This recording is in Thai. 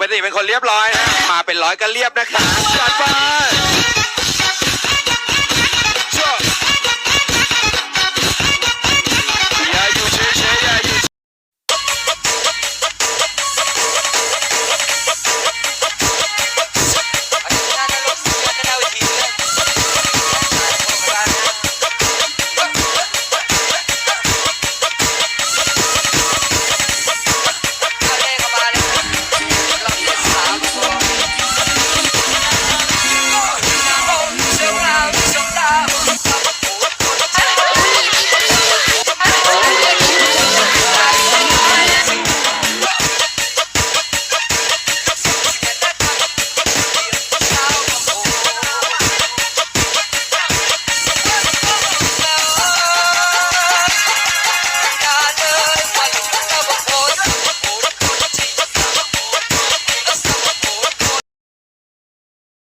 ป็กติเป็นคนเรียบร้อยนะ มาเป็นร้อยก็เรียบนะคะจัดไป